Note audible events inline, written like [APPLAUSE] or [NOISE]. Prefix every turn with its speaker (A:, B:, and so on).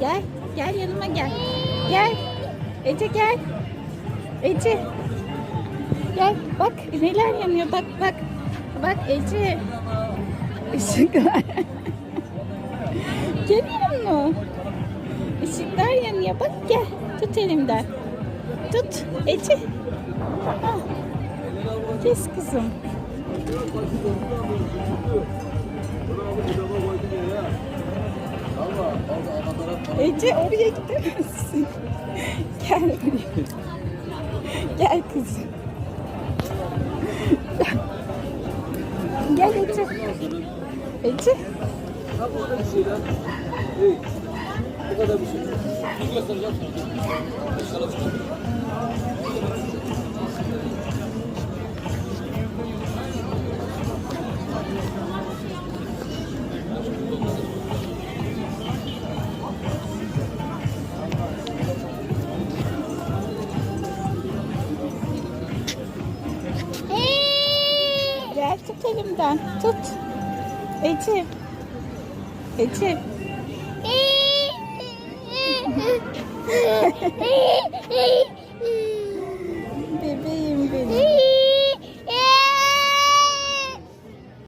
A: Gel yanıma gel. Gel. Ece gel. Ece. Gel bak neler yanıyor bak bak. Bak Ece. Işıklar. [LAUGHS] Görüyor musun? Işıklar yanıyor. Bak gel. Tut elimden. Tut. Ece. Ah. Kes kızım. Ece oraya gidemezsin. Gel buraya. Gel kızım. Gel Ece. Ece.
B: Bu kadar bir şey. Bir göstereceğim sana.
A: Tut elimden. Tut. Ece. Ece. [LAUGHS]